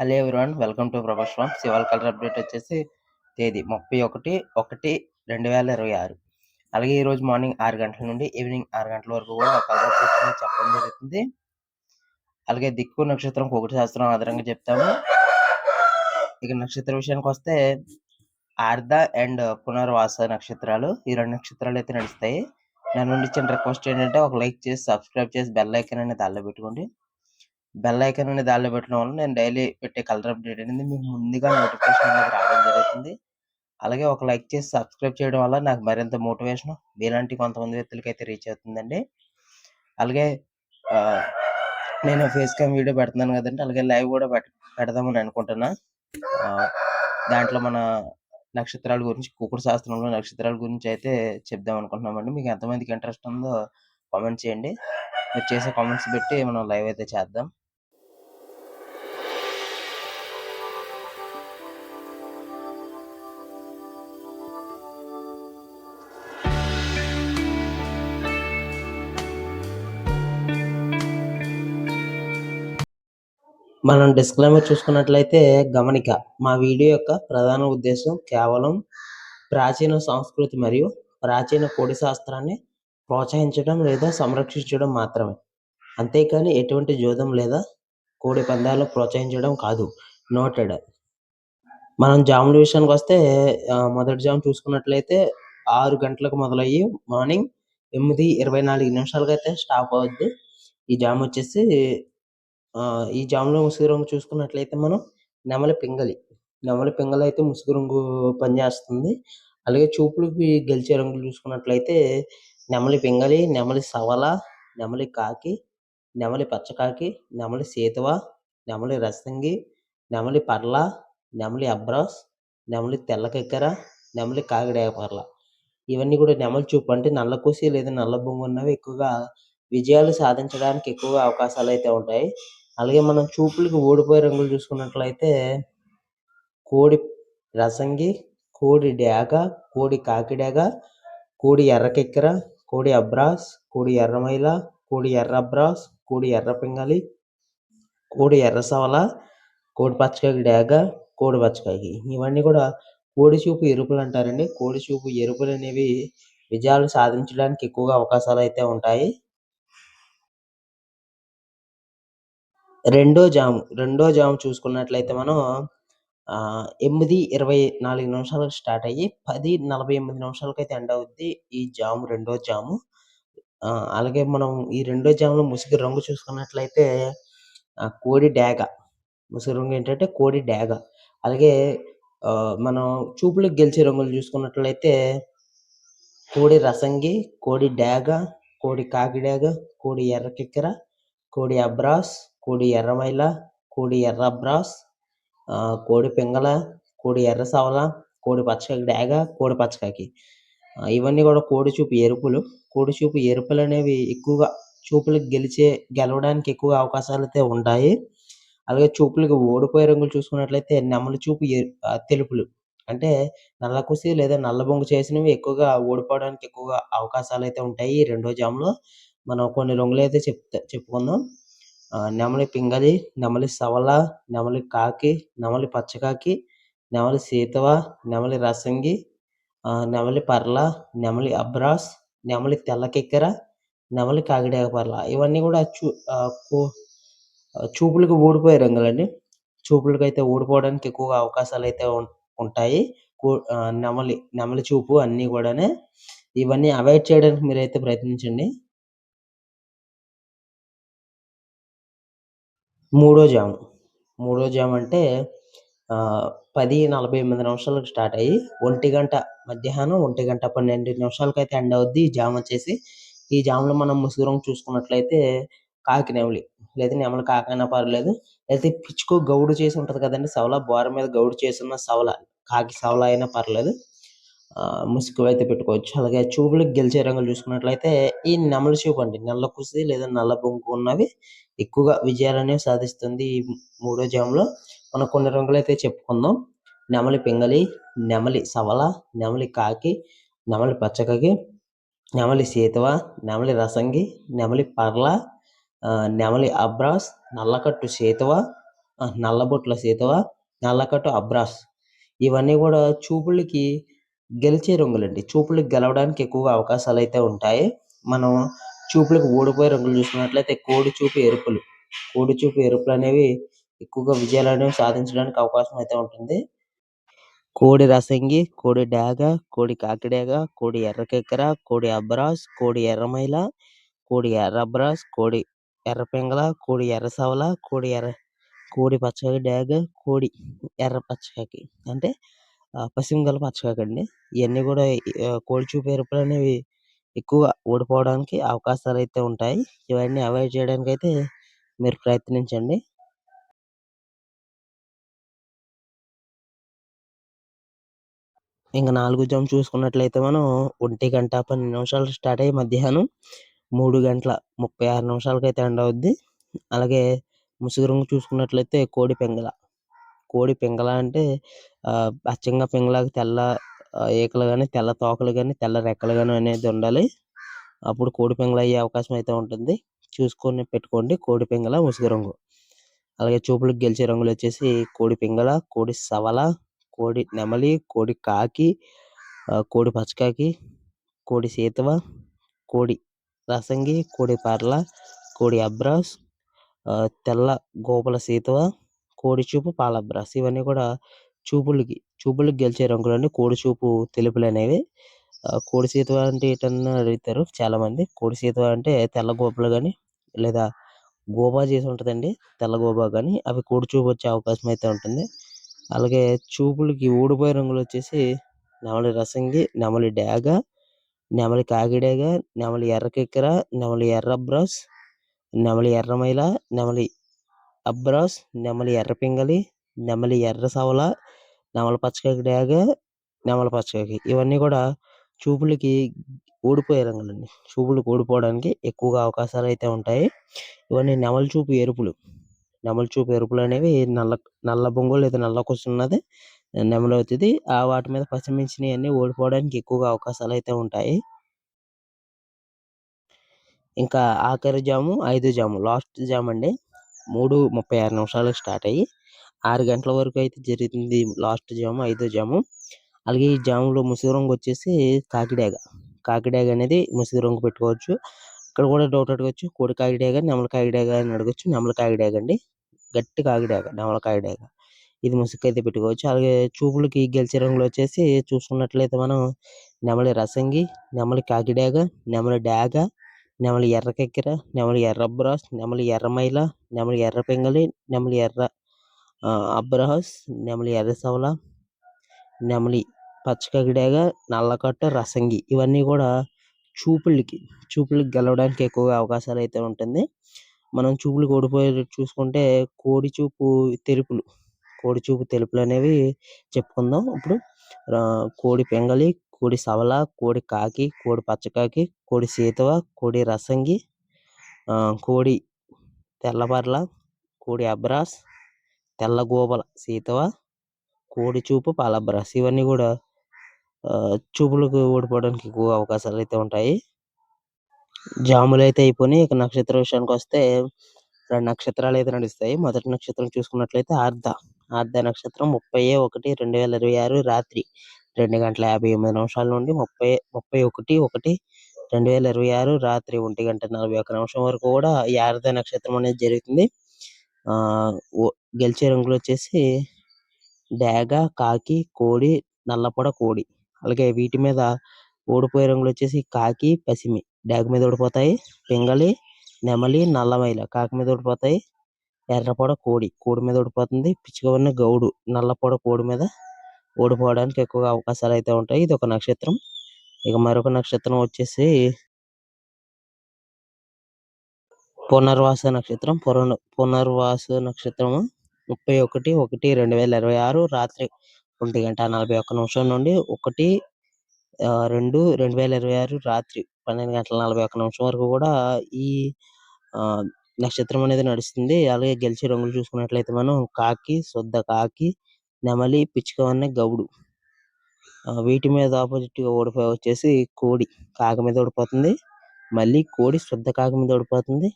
Hello everyone welcome to ప్రభాస్వామ్ సివాల్ colour update వచ్చేసి తేదీ ముప్పై ఒకటి ఒకటి రెండు వేల ఇరవై ఆరు. అలాగే ఈరోజు మార్నింగ్ ఆరు గంటల నుండి ఈవినింగ్ ఆరు గంటల వరకు కూడా కలర్ అప్డేట్ అనేది చెప్పడం జరుగుతుంది. అలాగే దిక్కు నక్షత్రం ఒకటి శాస్త్రం ఆధారంగా చెప్తాము. ఇక నక్షత్ర విషయానికి వస్తే ఆర్ధ అండ్ పునర్వాస నక్షత్రాలు ఈ రెండు నక్షత్రాలు అయితే నడుస్తాయి. దాని నుండి ఇచ్చిన రిక్వెస్ట్ ఏంటంటే ఒక లైక్ చేసి సబ్స్క్రైబ్ చేసి బెల్ ఐకన్ అనేది దానిలో పెట్టుకోండి. బెల్ ఐకాన్ అనేది దానిలో పెట్టడం వల్ల నేను డైలీ పెట్టే కలర్ అప్డేట్ అనేది మీకు ముందుగా నోటిఫికేషన్ అనేది రావడం జరుగుతుంది. అలాగే ఒక లైక్ చేసి సబ్స్క్రైబ్ చేయడం వల్ల నాకు మరింత మోటివేషన్ మీలాంటి కొంతమంది వ్యక్తులకి అయితే రీచ్ అవుతుందండి. అలాగే నేను ఫేస్ క్యామ్ వీడియో పెడుతున్నాను కదండి. అలాగే లైవ్ కూడా పెట్ పెడదామని అనుకుంటున్నా. దాంట్లో మన నక్షత్రాల గురించి కుకుడు శాస్త్రంలో నక్షత్రాల గురించి అయితే చెప్దాం అనుకుంటున్నామండి. మీకు ఎంతమందికి ఇంట్రెస్ట్ ఉందో కామెంట్ చేయండి. మీరు చేసే కామెంట్స్ పెట్టి మనం లైవ్ అయితే చేద్దాం. మనం డిస్క్లైమర్ చూసుకున్నట్లయితే గమనిక మా వీడియో యొక్క ప్రధాన ఉద్దేశం కేవలం ప్రాచీన సంస్కృతి మరియు ప్రాచీన కోడి శాస్త్రాన్ని ప్రోత్సహించడం లేదా సంరక్షించడం మాత్రమే. అంతేకాని ఎటువంటి జోదం లేదా కోడి పందాలు ప్రోత్సహించడం కాదు. నోటెడ్ మనం జాముల విషయానికి వస్తే మొదటి జాము చూసుకున్నట్లయితే ఆరు గంటలకు మొదలయ్యి మార్నింగ్ ఎనిమిది ఇరవై నాలుగు నిమిషాలకైతే అయితే స్టాప్ అవుద్ది. ఈ జామ్ వచ్చేసి ఈ జాములో ముసుగు రంగు చూసుకున్నట్లయితే మనం నెమలి పింగళి. నెమలి పింగళి అయితే ముసుగు రంగు పనిచేస్తుంది. అలాగే చూపులకి గెలిచే రంగులు చూసుకున్నట్లయితే నెమలి పింగళి, నెమలి సవల, నెమలి కాకి, నెమలి పచ్చకాకి, నెమలి సేతువ, నెమలి రసంగి, నెమలి పర్ల, నెమలి అబ్రాస్, నెమలి తెల్లకెక్కర, నెమలి కాకిడేగపర్ల. ఇవన్నీ కూడా నెమలి చూపు అంటే నల్ల కూసి లేదా నల్ల బొంగు ఉన్నవి ఎక్కువగా విజయాలు సాధించడానికి ఎక్కువగా అవకాశాలు అయితే ఉంటాయి. అలాగే మనం చూపులకి ఓడిపోయే రంగులు చూసుకున్నట్లయితే కోడి రసంగి కోడి డేగ కోడి కాకిడేగ కోడి ఎర్రకెక్కెర కోడి అబ్రాస్ కోడి ఎర్రమైల కోడి ఎర్ర అబ్రాస్ కోడి ఎర్ర పింగళి కోడి ఎర్ర సవల కోడి పచ్చకాకి డేగ కోడి పచ్చకాకి. ఇవన్నీ కూడా కోడి చూపు ఎరుపులు అంటారండి. కోడి చూపు ఎరుపులు అనేవి విజయాలు సాధించడానికి ఎక్కువగా అవకాశాలు అయితే ఉంటాయి. రెండో జాము రెండో జాము చూసుకున్నట్లయితే మనం ఎనిమిది ఇరవై నాలుగు నిమిషాలకు స్టార్ట్ అయ్యి పది నలభై ఎనిమిది నిమిషాలకైతే ఎండ్ అవుద్ది ఈ జాము రెండో జాము. అలాగే మనం ఈ రెండో జాములో ముసుగు రంగు చూసుకున్నట్లయితే కోడి డాగ ముసుగు రంగు ఏంటంటే కోడి డాగ అలాగే మనం చూపులకు గెలిచే రంగులు చూసుకున్నట్లయితే కోడి రసంగి కోడి డాగ కోడి కాకిడాగ కోడి కోడి ఎర్రకెక్కర కోడి అబ్రాస్ కోడి ఎర్రమైల కోడి ఎర్ర బ్రాస్ కోడి పింగళ కోడి ఎర్ర సవల కోడి పచ్చకాకి డాగ కోడి పచ్చకాకి ఇవన్నీ కూడా కోడి చూపు ఎరుపులు. కోడి చూపు ఎరుపులు అనేవి ఎక్కువగా చూపులకు గెలిచే గెలవడానికి ఎక్కువ అవకాశాలు అయితే ఉంటాయి. అలాగే చూపులకు ఓడిపోయే రంగులు చూసుకున్నట్లయితే నెమలి చూపు తెలుపులు. అంటే నల్ల కుసి లేదా నల్ల బొంగు చేసినవి ఎక్కువగా ఓడిపోవడానికి ఎక్కువగా అవకాశాలు అయితే ఉంటాయి రెండో జాములో. మనం కొన్ని రంగులు అయితే చెప్తా చెప్పుకుందాం. నెమలి పింగళి నెమలి సవల నెమలి కాకి నెమలి పచ్చకాకి నెమలి సీతవ నెమలి రసంగి నెమలి పర్ల నెమలి అబ్రాస్ నెమలి తెల్లకెక్కెర నెమలి కాకిడేగ పర్ల. ఇవన్నీ కూడా చూ చూపులకు ఊడిపోయే రంగులండి. చూపులకు అయితే ఊడిపోవడానికి ఎక్కువగా అవకాశాలు అయితే ఉంటాయి. నెమలి నెమలి చూపు అన్నీ కూడానే. ఇవన్నీ అవాయిడ్ చేయడానికి మీరైతే ప్రయత్నించండి. మూడో జాము. మూడో జాము అంటే పది నలభై ఎనిమిది నిమిషాలకు స్టార్ట్ అయ్యి ఒంటి గంట మధ్యాహ్నం ఒంటి గంట పన్నెండు నిమిషాలకైతే ఎండ్ అవుద్ది ఈ జామ్ వచ్చేసి. ఈ జామ్లో మనం ముసుగురం చూసుకున్నట్లయితే కాకి నెమలి లేదా నెమలి కాకైనా పర్లేదు అయితే పిచ్చుకో గౌడు చేసి ఉంటుంది కదండి సవల బోర మీద గౌడు చేసిన సవల కాకి సవల అయినా పర్లేదు ముసుగు అయితే పెట్టుకోవచ్చు. అలాగే చూపులకు గెలిచే రంగులు చూసుకున్నట్లయితే ఈ నెమలి చూపు అండి. నల్ల కుసి లేదా నల్ల బొంగు ఉన్నవి ఎక్కువగా విజయాలనేవి సాధిస్తుంది ఈ మూడో జాములో. మనం కొన్ని రంగులు అయితే చెప్పుకుందాం. నెమలి పింగళి నెమలి సవల నెమలి కాకి నెమలి పచ్చకకి నెమలి సీతవ నెమలి రసంగి నెమలి పర్ల నెమలి అబ్రాస్ నల్లకట్టు సీతవ నల్లబొట్ల సీతవ నల్లకట్టు అబ్రాస్. ఇవన్నీ కూడా చూపులకి గెలిచే రంగులండి. చూపులకు గెలవడానికి ఎక్కువగా అవకాశాలు అయితే ఉంటాయి. మనం చూపులకు ఓడిపోయే రంగులు చూసుకున్నట్లయితే కోడి చూపు ఎరుపులు. కోడి చూపు ఎరుపులు అనేవి ఎక్కువగా విజయాలు అనేవి సాధించడానికి అవకాశం అయితే ఉంటుంది. కోడి రసంగి కోడి డాగ కోడి కాకిడాగ కోడి ఎర్రకెక్కర కోడి అబ్రాస్ కోడి ఎర్రమైల కోడి ఎర్ర అబ్రాస్ కోడి ఎర్ర పింగళ కోడి ఎర్ర సవల కోడి ఎర్ర కోడి పచ్చకి డాగ కోడి ఎర్ర పచ్చకి అంటే పశ్చిమ గల అండి ఇవన్నీ కూడా కోడి చూపు ఎరుపులు అనేవి ఎక్కువ ఓడిపోవడానికి అవకాశాలు అయితే ఉంటాయి. ఇవన్నీ అవాయిడ్ చేయడానికి అయితే మీరు ప్రయత్నించండి. ఇంకా నాలుగు జాము చూసుకున్నట్లయితే మనం ఒంటి గంట పన్నెండు నిమిషాలు స్టార్ట్ అయ్యి మధ్యాహ్నం మూడు గంటల ముప్పై ఆరు నిమిషాలకైతే అయితే ఎండ్ అవుద్ది. అలాగే ముసుగు రంగు చూసుకున్నట్లయితే కోడి పెంగల కోడి పింగళ అంటే అచ్చంగా పింగళాకి తెల్ల ఈకలు కానీ తెల్ల తోకలు కానీ తెల్ల రెక్కలు కానీ అనేది ఉండాలి. అప్పుడు కోడి పింగళ అయ్యే అవకాశం అయితే ఉంటుంది. చూసుకొని పెట్టుకోండి కోడి పింగళ ముసుగు రంగు. అలాగే చూపులకు గెలిచే రంగులు వచ్చేసి కోడి పింగళ కోడి సవల కోడి నెమలి కోడి కాకి కోడి పచ్చకాకి కోడి సీతవ కోడి రసంగి కోడి పర్ల కోడి అబ్రాస్ తెల్ల గోపుల సీతవ కోడి చూపు పాలబ్రాస్ ఇవన్నీ కూడా చూపులకి చూపులకు గెలిచే రంగులండి కోడి చూపు తెలుపులు అనేవి కోడి సీతవ అంటే ఏంటన్నా అడుగుతారు చాలామంది. కోడి సీతవ అంటే తెల్ల గోపులు కానీ లేదా గోబా చేసి ఉంటుందండి తెల్ల గోబా కానీ అవి కోడి చూపు వచ్చే అవకాశం అయితే ఉంటుంది. అలాగే చూపులకి ఊడిపోయే రంగులు వచ్చేసి నెమలి రసంగి నెమలి డాగ నెమలి కాకిడాగ నెమలి ఎర్రకిక్కర నెమలి ఎర్ర బ్రష్ నెమలి ఎర్రమైల నెమలి అబ్రాస్ నెమలి ఎర్రపింగళి నెమలి ఎర్ర సవల నెమలి పచ్చకాకి డేగ నెమలి పచ్చకాకి ఇవన్నీ కూడా చూపులకి ఊడిపోయే రంగులండి. చూపులకు ఊడిపోవడానికి ఎక్కువగా అవకాశాలు అయితే ఉంటాయి. ఇవన్నీ నెమలి చూపు ఎరుపులు. నెమలి చూపు ఎరుపులు అనేవి నల్ల నల్ల బొంగు లేదా నల్ల కూర్చున్నది నెమలి అవుతుంది. ఆ వాటి మీద పసిమించినవి అన్ని ఓడిపోవడానికి ఎక్కువగా అవకాశాలు అయితే ఉంటాయి. ఇంకా ఆఖరి జాము ఐదు జాము లాస్ట్ జామ్ అండి మూడు ముప్పై ఆరు నిమిషాలకు స్టార్ట్ అయ్యి ఆరు గంటల వరకు అయితే జరుగుతుంది లాస్ట్ జాము ఐదో జాము. అలాగే ఈ జాములో ముసుగు రంగు వచ్చేసి కాకిడాగ. కాకిడాగ అనేది ముసుగు రంగు పెట్టుకోవచ్చు. ఇక్కడ కూడా డౌట్ అడగచ్చు. కోడి కాకిడాగ నెమల కాకిడాగ అని అడగచ్చు. నెమల కాకిడాగ అండి. గట్టి కాకిడాగ నెమల కాకిడాగ. ఇది ముసుగు అయితే పెట్టుకోవచ్చు. అలాగే చూపులకి గెలిచే రంగులు వచ్చేసి చూసుకున్నట్లయితే మనం నెమలి రసంగి నెమలి కాకిడాగ నెమలి డాగ నెమలి ఎర్ర కెక్కెర నెమలి ఎర్ర అబ్రాస్ నెమలి ఎర్రమైల నెమలి ఎర్ర పింగళి నెమలి ఎర్ర ఆ, అబ్రహస్ నెమలి ఎర్ర సవల నెమలి పచ్చకగిడాగ నల్లకట్ట రసంగి ఇవన్నీ కూడా చూపులకి చూపులకి గెలవడానికి ఎక్కువగా అవకాశాలు అయితే ఉంటుంది. మనం చూపులు ఓడిపోయే చూసుకుంటే కోడి చూపు తెలుపులు కోడి చూపు తెలుపులు అనేవి చెప్పుకుందాం ఇప్పుడు. కోడి పెంగలి కోడి సవల కోడి కాకి కోడి పచ్చకాకి కోడి సీతవ కోడి రసంగి ఆ, కోడి తెల్లబర్ల కోడి అబ్రాస్ తెల్ల గోబల సీతవ కోడి చూపు పాలబ్రాస్ ఇవన్నీ కూడా ఆ, చూపులకు ఓడిపోవడానికి ఎక్కువ అవకాశాలు అయితే ఉంటాయి. జాములు అయితే అయిపోయినాయి. ఇక నక్షత్ర విషయానికి వస్తే రెండు నక్షత్రాలు అయితే నడుస్తాయి. మొదటి నక్షత్రం చూసుకున్నట్లయితే ఆర్ధ. ఆర్ధ నక్షత్రం ముప్పై ఒకటి రెండు వేల ఇరవై ఆరు రాత్రి. రెండు గంటల యాభై ఎనిమిది నిమిషాల నుండి ముప్పై ముప్పై ఒకటి ఒకటి రెండు వేల ఇరవై ఆరు రాత్రి ఒంటి గంట నలభై ఒక్క నిమిషం వరకు కూడా ఈ నక్షత్రం అనేది జరుగుతుంది. ఆ గెలిచే రంగులు వచ్చేసి డేగ కాకి కోడి నల్లపొడ కోడి. అలాగే వీటి మీద ఓడిపోయే రంగులు వచ్చేసి కాకి పసిమి. డాగ్ మీద ఓడిపోతాయి పింగళి నెమలి నల్లమైల. కాకి మీద ఓడిపోతాయి ఎర్రపొడ కోడి. కోడి మీద ఓడిపోతుంది పిచ్చుకవన్న గౌడు. నల్లపొడ కోడి మీద ఓడిపోవడానికి ఎక్కువగా అవకాశాలు అయితే ఉంటాయి. ఇది ఒక నక్షత్రం. ఇక మరొక నక్షత్రం వచ్చేసి పునర్వాస నక్షత్రం. పునర్ పునర్వాస నక్షత్రము ముప్పై ఒకటి ఒకటి రెండు వేల ఇరవై ఆరు రాత్రి ఒంటి గంట నలభై ఒక్క నిమిషం నుండి ఒకటి ఆ, రెండు రెండు వేల ఇరవై ఆరు రాత్రి పన్నెండు గంటల నలభై ఒక్క నిమిషం వరకు కూడా ఈ ఆ, నక్షత్రం అనేది నడుస్తుంది. అలాగే గెలిచే రంగులు చూసుకున్నట్లయితే మనం కాకి శుద్ధ కాకి నెమలి పిచ్చుక పిచ్చుకవన్న గౌడు. వీటి మీద ఆపోజిట్గా ఓడిపోయి వచ్చేసి కోడి. కాకి మీద ఓడిపోతుంది. మళ్ళీ కోడి శుద్ధ కాకి మీద ఓడిపోతుంది.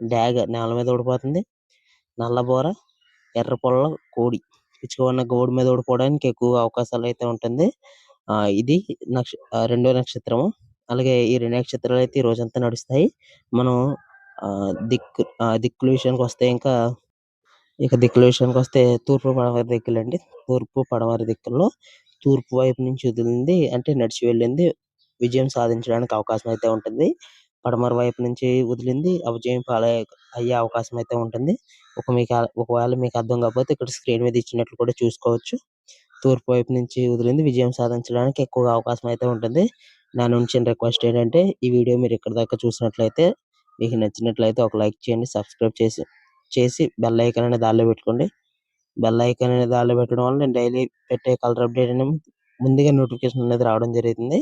డాగ నేల మీద ఓడిపోతుంది. నల్లబోర ఎర్ర పొల్ల కోడి. పిచ్చుక ఉన్న గౌడు మీద ఓడిపోవడానికి ఎక్కువ అవకాశాలు అయితే ఉంటుంది. ఆ ఇది నక్ష రెండో నక్షత్రము. అలాగే ఈ రెండు నక్షత్రాలు అయితే ఈ రోజంతా నడుస్తాయి. మనం ఆ దిక్కు దిక్కుల విషయానికి వస్తే ఇంకా ఇక దిక్కుల విషయానికి వస్తే తూర్పు పడమర దిక్కులండి. తూర్పు పడమర దిక్కుల్లో తూర్పు వైపు నుంచి వదిలింది అంటే నడిచి వెళ్ళింది విజయం సాధించడానికి అవకాశం అయితే ఉంటుంది. పడమర వైపు నుంచి వదిలింది అపజయం పాలయ్యే అయ్యే అవకాశం అయితే ఉంటుంది. ఒక మీకు ఒకవేళ మీకు అర్థం కాకపోతే ఇక్కడ స్క్రీన్ మీద ఇచ్చినట్లు కూడా చూసుకోవచ్చు. తూర్పు వైపు నుంచి వదిలింది విజయం సాధించడానికి ఎక్కువగా అవకాశం అయితే ఉంటుంది. నా నుంచి రిక్వెస్ట్ ఏంటంటే ఈ వీడియో మీరు ఇక్కడ దాకా చూసినట్లయితే మీకు నచ్చినట్లయితే ఒక లైక్ చేయండి. సబ్స్క్రైబ్ చేసి చేసి బెల్ ఐకాన్ అనేది ఆల్ పెట్టుకోండి. బెల్ ఐకాన్ అనేది ఆల్ పెట్టడం వల్ల నేను డైలీ పెట్టే కలర్ అప్డేట్ అనేది ముందుగా నోటిఫికేషన్ అనేది రావడం జరుగుతుంది.